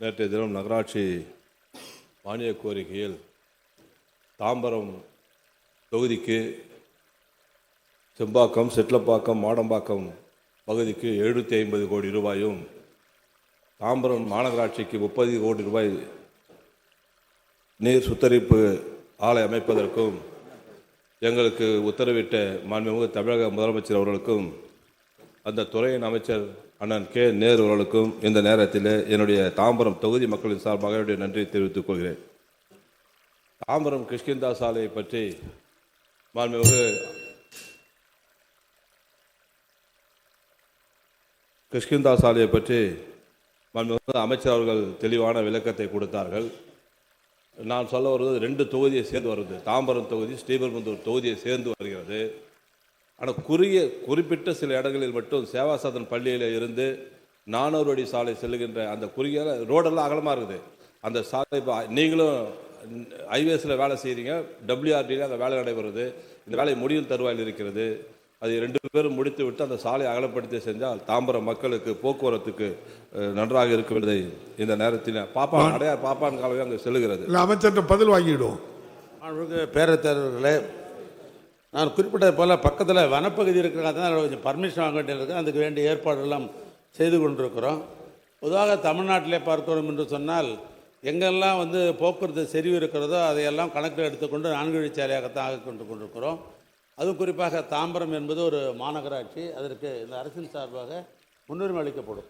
நேற்றைய தினம் நகராட்சி மானிய கோரிக்கையில் தாம்பரம் தொகுதிக்கு செம்பாக்கம் செட்லப்பாக்கம் மாடம்பாக்கம் பகுதிக்கு எழுநூற்றி ஐம்பது கோடி ரூபாயும் தாம்பரம் மாநகராட்சிக்கு முப்பது கோடி ரூபாய் நீர் சுத்தரிப்பு ஆலை அமைப்பதற்கும் எங்களுக்கு உத்தரவிட்ட மாண்புமிகு தமிழக முதலமைச்சர் அவர்களுக்கும் அந்த துறையின் அமைச்சர் அண்ணன் கே. நேரு அவர்களுக்கும் இந்த நேரத்தில் என்னுடைய தாம்பரம் தொகுதி மக்களின் சார்பாக என்னுடைய நன்றியை தெரிவித்துக் கொள்கிறேன். தாம்பரம் கிஷ்கிந்தா சாலையை பற்றி மாண்புமிகு கிஷ்கிந்தா சாலையை பற்றி மாண்புமிகு அமைச்சர் அவர்கள் தெளிவான விளக்கத்தை கொடுத்தார்கள். நான் சொல்ல வருவது ரெண்டு தொகுதியை சேர்ந்து வருது. தாம்பரம் தொகுதி ஸ்ரீபெரும்புதூர் தொகுதியை சேர்ந்து வருகிறது. ஆனால் குறுகிய குறிப்பிட்ட சில இடங்களில் மட்டும் சேவாசதன் பள்ளியில் இருந்து நானூறு அடி சாலை செல்லுகின்ற அந்த குறுகிய ரோடெல்லாம் அகலமாக இருக்குது. அந்த சாலை இப்போ நீங்களும் ஹைவேஸில் வேலை செய்கிறீங்க டபிள்யூஆர்டியில் அந்த வேலை நடைபெறுது. இந்த வேலை முடியும் தருவாயில் இருக்கிறது. அது ரெண்டு பேரும் முடித்து விட்டு அந்த சாலை அகலப்படுத்தி செஞ்சால் தாம்பரம் மக்களுக்கு போக்குவரத்துக்கு நன்றாக இருக்கும் என்பதை இந்த நேரத்தில் பாப்பா அடையார் பாப்பான் காலவே அங்கே செல்லுகிறது. இல்லை அமைச்சர்கிட்ட பதில் வாங்கிடுவோம். மாண்புமிகு பேரவைத் தலைவர்களே நான் குறிப்பிட்டது போல் பக்கத்தில் வனப்பகுதி இருக்கிறதால தான் கொஞ்சம் பர்மிஷன் வாங்க வேண்டியிருக்கு அதுக்கு வேண்டிய ஏற்பாடெல்லாம் செய்து கொண்டிருக்கிறோம். பொதுவாக தமிழ்நாட்டிலே பார்க்கிறோம் என்று சொன்னால் எங்கெல்லாம் வந்து போக்குவரத்து செறிவு இருக்கிறதோ அதையெல்லாம் கணக்கில் எடுத்துக்கொண்டு நான்கு வழிச்சாலையாகத்தான் ஆக கொண்டு கொண்டிருக்கிறோம். அதுவும் குறிப்பாக தாம்பரம் என்பது ஒரு மாநகராட்சி. அதற்கு இந்த அரசின் சார்பாக முன்னுரிமை அளிக்கப்படும்.